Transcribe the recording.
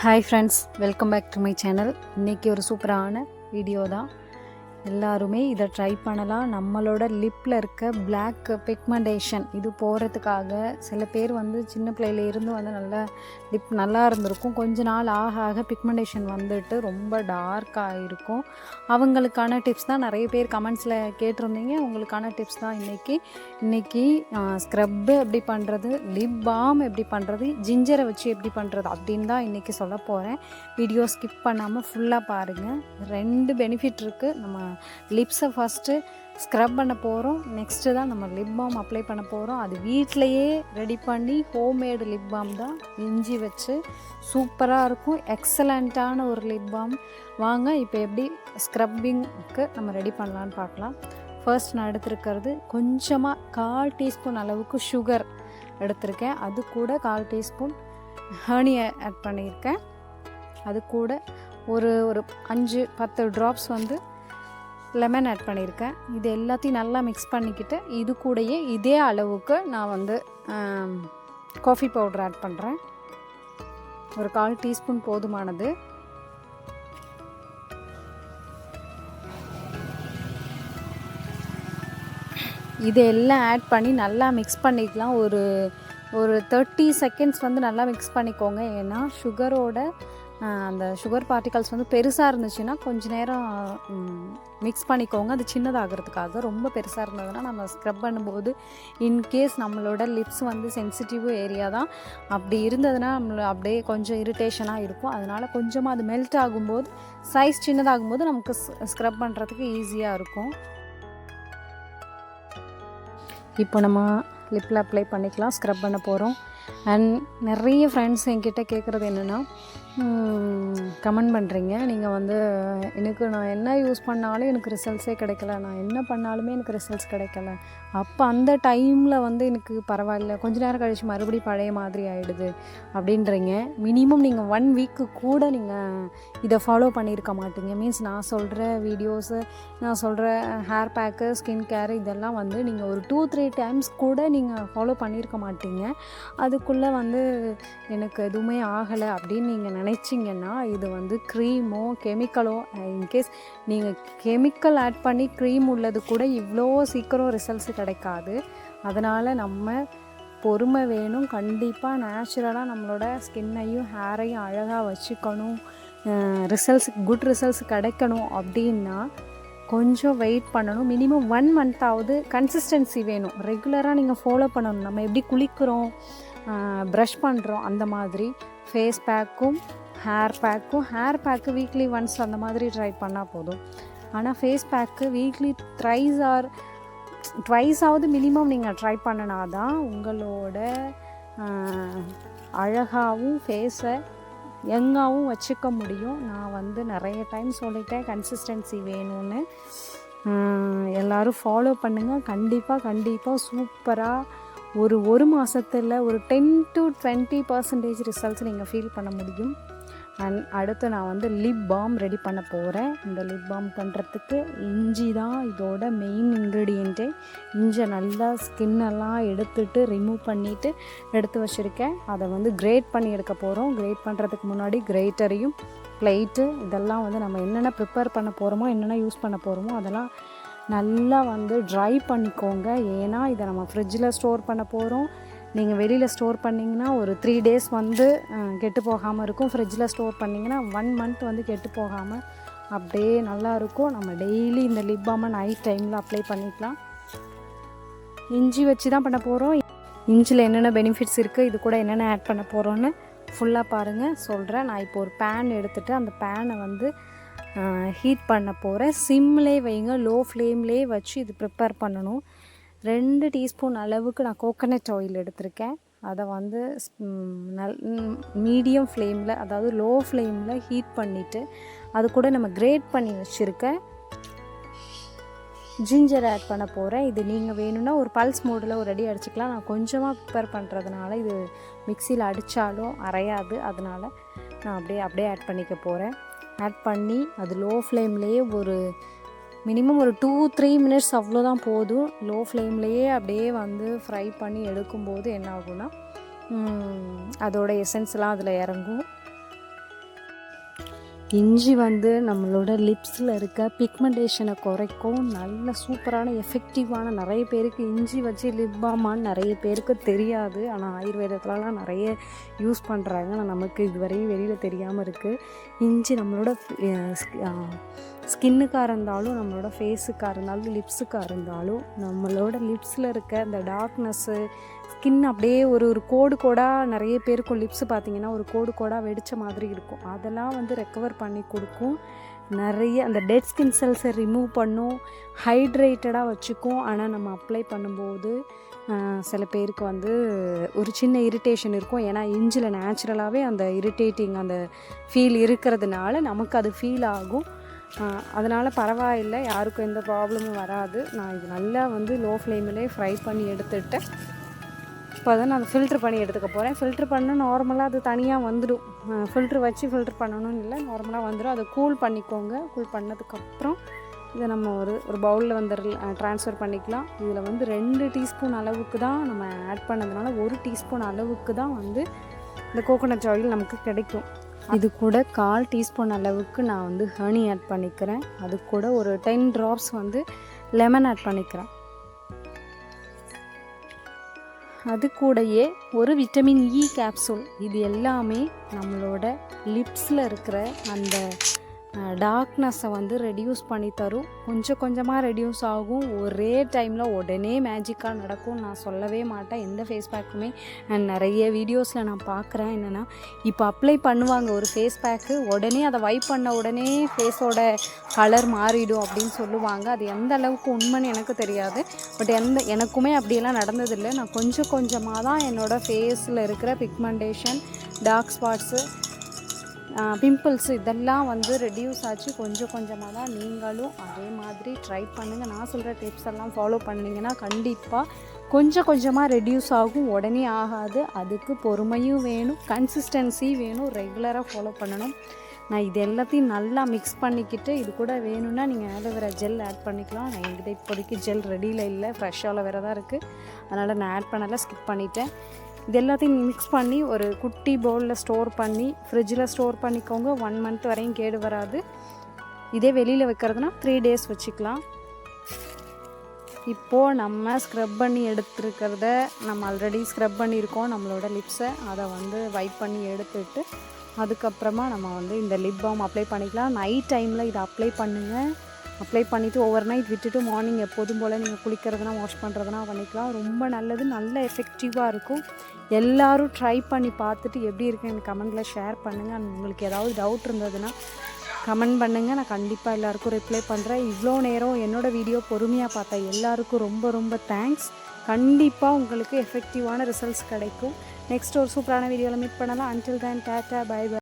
Hi friends welcome back to my channel இன்றைக்கி ஒரு சூப்பரான வீடியோ தான். எல்லாருமே இதை ட்ரை பண்ணலாம். நம்மளோட லிப்பில் இருக்க பிளாக் பிக்மெண்டேஷன் இது போகிறதுக்காக சில பேர் வந்து சின்ன பிள்ளையில இருந்து வந்து நல்லா லிப் நல்லா இருந்திருக்கும். கொஞ்ச நாள் ஆக ஆக பிக்மெண்டேஷன் வந்துட்டு ரொம்ப டார்க்காக இருக்கும் அவங்களுக்கான டிப்ஸ் தான் நிறைய பேர் கமெண்ட்ஸில் கேட்டிருந்தீங்க. உங்களுக்கான டிப்ஸ் தான் இன்றைக்கி இன்றைக்கி ஸ்க்ரப்பு எப்படி பண்ணுறது லிப் பாம் எப்படி பண்ணுறது ஜிஞ்சரை வச்சு எப்படி பண்ணுறது அப்படின்னு தான் இன்றைக்கி சொல்ல போகிறேன் வீடியோ ஸ்கிப் பண்ணாமல் ஃபுல்லாக பாருங்கள் ரெண்டு பெனிஃபிட் இருக்குது நம்ம லிப்ஸை ஃபஸ்ட்டு ஸ்க்ரப் பண்ண போகிறோம் நெக்ஸ்ட்டு தான் நம்ம லிப் பாம் அப்ளை பண்ண போகிறோம் அது வீட்டிலையே ரெடி பண்ணி ஹோம்மேடு லிப் பாம் தான் இஞ்சி வச்சு சூப்பராக இருக்கும். எக்ஸலண்ட்டான ஒரு லிப் பாம் வாங்க இப்போ எப்படி ஸ்க்ரப்பிங்க்கு நம்ம ரெடி பண்ணலான்னு பார்க்கலாம். ஃபர்ஸ்ட் நான் எடுத்திருக்கிறது கொஞ்சமாக கால் டீஸ்பூன் அளவுக்கு சுகர் எடுத்திருக்கேன். அது கூட கால் டீஸ்பூன் ஹனியை ஆட் பண்ணியிருக்கேன். அது கூட ஒரு ஒரு அஞ்சு பத்து ட்ராப்ஸ் வந்து லெமன் ஆட் பண்ணியிருக்கேன் இது எல்லாத்தையும் நல்லா மிக்ஸ் பண்ணிக்கிட்டு இது கூடயே இதே அளவுக்கு நான் வந்து காஃபி பவுடர் ஆட் பண்ணுறேன் ஒரு கால் டீஸ்பூன் போதுமானது. இது எல்லாம் ஆட் பண்ணி நல்லா மிக்ஸ் பண்ணிக்கலாம். ஒரு ஒரு தேர்ட்டி செகண்ட்ஸ் வந்து நல்லா மிக்ஸ் பண்ணிக்கோங்க. ஏன்னா சுகரோட அந்த சுகர் பார்ட்டிகல்ஸ் வந்து பெருசாக இருந்துச்சுன்னா கொஞ்ச நேரம் மிக்ஸ் பண்ணிக்கோங்க. அது சின்னதாகிறதுக்காக ரொம்ப பெருசாக இருந்ததுன்னா நம்ம ஸ்க்ரப் பண்ணும்போது இன்கேஸ் நம்மளோட லிப்ஸ் வந்து சென்சிட்டிவ் ஏரியா தான். அப்படி இருந்ததுன்னா நம்மள அப்படியே கொஞ்சம் இரிட்டேஷனாக இருக்கும். அதனால் கொஞ்சமாக அது மெல்ட் ஆகும்போது சைஸ் சின்னதாகும்போது நமக்கு ஸ்க்ரப் பண்ணுறதுக்கு ஈஸியாக இருக்கும். இப்போ நம்ம லிப்பில் அப்ளை பண்ணிக்கலாம் ஸ்க்ரப் பண்ண போகிறோம் அண்ட் நிறைய ஃப்ரெண்ட்ஸ் என்கிட்ட கேட்குறது என்னென்னா கமெண்ட் பண்ணுறீங்க நீங்கள் வந்து எனக்கு நான் என்ன யூஸ் பண்ணாலும் எனக்கு ரிசல்ட்ஸே கிடைக்கல. நான் என்ன பண்ணாலுமே எனக்கு ரிசல்ட்ஸ் கிடைக்கல. அப்போ அந்த டைமில் வந்து எனக்கு பரவாயில்ல. கொஞ்ச நேரம் கழித்து மறுபடியும் பழைய மாதிரி ஆகிடுது அப்படின்றீங்க. மினிமம் நீங்கள் ஒன் வீக்கு கூட நீங்கள் இதை ஃபாலோ பண்ணியிருக்க மாட்டீங்க. மீன்ஸ் நான் சொல்கிற வீடியோஸு நான் சொல்கிற ஹேர் பேக்கு ஸ்கின் கேர் இதெல்லாம் வந்து நீங்கள் ஒரு டூ த்ரீ டைம்ஸ் கூட நீங்கள் ஃபாலோ பண்ணியிருக்க மாட்டீங்க. அதுக்குள்ளே வந்து எனக்கு எதுவுமே ஆகலை அப்படின்னு நீங்கள் நினச்சிங்கன்னா இது வந்து க்ரீமோ கெமிக்கலோ இன்கேஸ் நீங்கள் கெமிக்கல் ஆட் பண்ணி க்ரீம் உள்ளது கூட இவ்வளோ சீக்கிரம் ரிசல்ட்ஸ் கிடைக்காது. அதனால் நம்ம பொறுமை வேணும். கண்டிப்பாக நேச்சுரலாக நம்மளோட ஸ்கின்னையும் ஹேரையும் அழகாக வச்சுக்கணும். ரிசல்ட்ஸ் குட் ரிசல்ட்ஸ் கிடைக்கணும் அப்படின்னா கொஞ்சம் வெயிட் பண்ணணும். மினிமம் ஒன் மந்த்தாவது கன்சிஸ்டன்சி வேணும். ரெகுலராக நீங்கள் ஃபாலோ பண்ணணும். நம்ம எப்படி குளிக்கிறோம்? ப்ரஷ் பண்ணுறோம் அந்த மாதிரி. ஃபேஸ் பேக்கும் ஹேர் பேக்கும் ஹேர் பேக்கு வீக்லி ஒன்ஸ் அந்த மாதிரி ட்ரை பண்ணால் போதும். ஆனால் face pack weekly thrice or ட்வைஸாவது minimum நீங்கள் ட்ரை பண்ணினா தான் உங்களோட அழகாகவும் ஃபேஸை யங்காகவும் வச்சுக்க முடியும். நான் வந்து நிறைய டைம் சொல்லிட்டேன். கன்சிஸ்டன்சி வேணும்னு. எல்லோரும் ஃபாலோ பண்ணுங்கள் கண்டிப்பாக கண்டிப்பாக சூப்பராக ஒரு ஒரு மாதத்தில் ஒரு ten to twenty percentage results நீங்கள் ஃபீல் பண்ண முடியும். அண்ட் அடுத்து நான் வந்து லிப் பாம் ரெடி பண்ண போகிறேன் இந்த லிப் பாம் பண்ணுறதுக்கு இஞ்சி தான் இதோட மெயின் இன்க்ரீடியண்ட்டே இஞ்சை நல்லா ஸ்கின்னெல்லாம் எடுத்துட்டு ரிமூவ் பண்ணிவிட்டு எடுத்து வச்சுருக்கேன். அதை வந்து கிரேட் பண்ணி எடுக்க போகிறோம் கிரேட் பண்ணுறதுக்கு முன்னாடி கிரேட்டரையும் ப்ளைட்டு இதெல்லாம் வந்து நம்ம என்னென்ன ப்ரிப்பேர் பண்ண போகிறோமோ என்னென்ன யூஸ் பண்ண போகிறோமோ அதெல்லாம் நல்லா வந்து ட்ரை பண்ணிக்கோங்க. ஏன்னா இதை நம்ம ஃப்ரிட்ஜில் ஸ்டோர் பண்ண போகிறோம் நீங்கள் வெளியில் ஸ்டோர் பண்ணிங்கன்னா ஒரு த்ரீ டேஸ் வந்து கெட்டு போகாமல் இருக்கும். ஃப்ரிட்ஜில் ஸ்டோர் பண்ணிங்கன்னா ஒன் மந்த் வந்து கெட்டு போகாமல் அப்படியே நல்லா இருக்கும். நம்ம டெய்லி இந்த லிப் பாமை நைட் டைமில் அப்ளை பண்ணிக்கலாம். இஞ்சி வச்சு தான் பண்ண போகிறோம் இஞ்சியில் என்னென்ன பெனிஃபிட்ஸ் இருக்குது இது கூட என்னென்ன ஆட் பண்ண போகிறோன்னு ஃபுல்லாக பாருங்கள் சொல்கிறேன் நான் இப்போ ஒரு பேன் எடுத்துகிட்டு அந்த பேனை வந்து ஹீட் பண்ண போகிறேன் சிம்லே வைங்க லோ ஃப்ளேம்லேயே வச்சு இது ப்ரிப்பேர் பண்ணணும். ரெண்டு டீஸ்பூன் அளவுக்கு நான் கோகனட் ஆயில் எடுத்திருக்கேன். அதை வந்து நல் மீடியம் ஃப்ளேமில் அதாவது லோ ஃப்ளேமில் ஹீட் பண்ணிவிட்டு அது கூட நம்ம கிரேட் பண்ணி வச்சுருக்க ஜிஞ்சர் ஆட் பண்ண போகிறேன் இது நீங்கள் வேணும்னா ஒரு பல்ஸ் மோடில் ஒரு அடி அடிச்சுக்கலாம். நான் கொஞ்சமாக ப்ரிப்பேர் பண்ணுறதுனால இது மிக்சியில் அடித்தாலும் அரையாது. அதனால் நான் அப்படியே அப்படியே ஆட் பண்ணிக்க போகிறேன் ஆட் பண்ணி அது லோ ஃப்ளேம்லேயே ஒரு மினிமம் ஒரு டூ த்ரீ மினிட்ஸ் அவ்வளோதான் போதும். லோ ஃப்ளேம்லேயே அப்படியே வந்து ஃப்ரை பண்ணி எடுக்கும்போது என்ன ஆகும்னா அதோட எசன்ஸ்லாம் அதில் இறங்கும். இஞ்சி வந்து நம்மளோட லிப்ஸில் இருக்க பிக்மெண்டேஷனை குறைக்கும். நல்ல சூப்பரான எஃபெக்டிவான நிறைய பேருக்கு இஞ்சி வச்சு லிப் பாமான்னு நிறைய பேருக்கு தெரியாது. ஆனால் ஆயுர்வேதத்துலலாம் நிறைய யூஸ் பண்ணுறாங்க ஆனால் நமக்கு இதுவரையும் வெளியில் தெரியாமல் இருக்குது இஞ்சி நம்மளோட ஸ்கின்னுக்காக இருந்தாலும் நம்மளோட ஃபேஸுக்காக இருந்தாலும் லிப்ஸுக்காக இருந்தாலும் நம்மளோட லிப்ஸில் இருக்க இந்த டார்க்னஸ்ஸு ஸ்கின் அப்படியே ஒரு ஒரு கோடு கோடாக நிறைய பேருக்கும் லிப்ஸ் பார்த்திங்கன்னா ஒரு கோடு கோடாக வெடித்த மாதிரி இருக்கும். அதெல்லாம் வந்து ரெக்கவர் பண்ணி கொடுக்கும். நிறைய அந்த டெட் ஸ்கின் செல்ஸை ரிமூவ் பண்ணும். ஹைட்ரேட்டடாக வச்சுக்கும். ஆனால் நம்ம அப்ளை பண்ணும்போது சில பேருக்கு வந்து ஒரு சின்ன இரிட்டேஷன் இருக்கும். ஏன்னா இஞ்சில் நேச்சுரலாகவே அந்த இரிட்டேட்டிங் அந்த ஃபீல் இருக்கிறதுனால நமக்கு அது ஃபீல் ஆகும். அதனால் பரவாயில்லை. யாருக்கும் எந்த ப்ராப்ளமும் வராது. நான் இது நல்லா வந்து லோ ஃப்ளேமிலே ஃப்ரை பண்ணி எடுத்துட்டேன். இப்போ அதை நான் ஃபில்ட்ரு பண்ணி எடுத்துக்க போகிறேன் ஃபில்ட்ரு பண்ண நார்மலாக அது தனியாக வந்துடும். ஃபில்ட்ரு வச்சு ஃபில்ட்ரு பண்ணணும்னு இல்லை. நார்மலாக வந்துடும். அதை கூல் பண்ணிக்கோங்க. கூல் பண்ணதுக்கப்புறம் இதை நம்ம ஒரு ஒரு பவுலில் வந்து ட்ரான்ஸ்ஃபர் பண்ணிக்கலாம். இதில் வந்து ரெண்டு டீஸ்பூன் அளவுக்கு தான் நம்ம ஆட் பண்ணதுனால ஒரு டீஸ்பூன் அளவுக்கு தான் வந்து இந்த கோகோனட் ஆயில் நமக்கு கிடைக்கும். இது கூட கால் டீஸ்பூன் அளவுக்கு நான் வந்து ஹனி ஆட் பண்ணிக்கிறேன். அது கூட ஒரு டென் ட்ராப்ஸ் வந்து லெமன் ஆட் பண்ணிக்கிறேன். அது கூடயே ஒரு விட்டமின் இ கேப்சூல் இது எல்லாமே நம்மளோட லிப்ஸில் இருக்கிற அந்த டார்க்னஸை வந்து ரெடியூஸ் பண்ணி தரும். கொஞ்சம் கொஞ்சமாக ரெடியூஸ் ஆகும். ஒரே டைமில் உடனே மேஜிக்காக நடக்கும் நான் சொல்லவே மாட்டேன். எந்த ஃபேஸ் பேக்குமே நான் நிறைய வீடியோஸில் நான் பார்க்குறேன். என்னென்னா இப்போ அப்ளை பண்ணுவாங்க ஒரு ஃபேஸ் பேக்கு உடனே அதை வைப் பண்ண உடனே ஃபேஸோட கலர் மாறிடும் அப்படின்னு சொல்லுவாங்க. அது எந்த அளவுக்கு உண்மைன்னு எனக்கு தெரியாது. பட் எந்த எனக்குமே அப்படியெல்லாம் நடந்ததில்லை. நான் கொஞ்சம் கொஞ்சமாக தான் என்னோடய ஃபேஸில் இருக்கிற பிக்மெண்டேஷன் டார்க் ஸ்பாட்ஸு பிம்பிள்ஸ் இதெல்லாம் வந்து ரெடியூஸ் ஆச்சு. கொஞ்சம் கொஞ்சமாக தான் நீங்களும் அதே மாதிரி ட்ரை பண்ணுங்கள் நான் சொல்கிற டிப்ஸ் எல்லாம் ஃபாலோ பண்ணிங்கன்னா கண்டிப்பாக கொஞ்சம் கொஞ்சமாக ரெடியூஸ் ஆகும். உடனே ஆகாது. அதுக்கு பொறுமையும் வேணும். கன்சிஸ்டன்சி வேணும். ரெகுலராக ஃபாலோ பண்ணணும். நான் இது எல்லாத்தையும் நல்லா மிக்ஸ் பண்ணிக்கிட்டு இது கூட வேணும்னா நீங்கள் ஆலோவேரா ஜெல் ஆட் பண்ணிக்கலாம். நான் என்கிட்ட இப்போதைக்கு ஜெல் ரெடியில் இல்லை. ஃப்ரெஷ் ஆலோவேரா தான் இருக்குது அதனால் நான் ஆட் பண்ணலை ஸ்கிப் பண்ணிட்டேன். இது எல்லாத்தையும் மிக்ஸ் பண்ணி ஒரு குட்டி பவுலில் ஸ்டோர் பண்ணி ஃப்ரிட்ஜில் ஸ்டோர் பண்ணிக்கோங்க. ஒன் மந்த் வரையும் கேடு வராது. இதே வெளியில் வைக்கிறதுனா த்ரீ டேஸ் வச்சுக்கலாம். இப்போது நம்ம ஸ்க்ரப் பண்ணி எடுத்துருக்கிறத நம்ம ஆல்ரெடி ஸ்க்ரப் பண்ணியிருக்கோம். நம்மளோட லிப்ஸை அதை வந்து வைப் பண்ணி எடுத்துட்டு அதுக்கப்புறமா நம்ம வந்து இந்த லிப் பாம் அப்ளை பண்ணிக்கலாம். நைட் டைமில் இதை அப்ளை பண்ணுங்கள் அப்ளை பண்ணிவிட்டு ஓவர் நைட் விட்டுட்டு மார்னிங் எப்போதும் போல் நீங்கள் குளிக்கிறதுனா வாஷ் பண்ணுறதுனா பண்ணிக்கலாம். ரொம்ப நல்லது நல்ல எஃபெக்டிவாக இருக்கும். எல்லாரும் ட்ரை பண்ணி பார்த்துட்டு எப்படி இருக்குன்னு எனக்கு கமெண்டில் ஷேர் பண்ணுங்கள் உங்களுக்கு ஏதாவது டவுட் இருந்ததுன்னா கமெண்ட் பண்ணுங்கள் நான் கண்டிப்பாக எல்லாருக்கும் ரிப்ளை பண்ணுறேன் இவ்வளோ நேரம் என்னோடய வீடியோ பொறுமையாக பார்த்தேன் எல்லாருக்கும் ரொம்ப ரொம்ப தேங்க்ஸ் கண்டிப்பாக உங்களுக்கு எஃபெக்டிவான ரிசல்ட்ஸ் கிடைக்கும். நெக்ஸ்ட் ஒரு சூப்பரான வீடியோவில் மீட் பண்ணலாம். Until then tata bye bye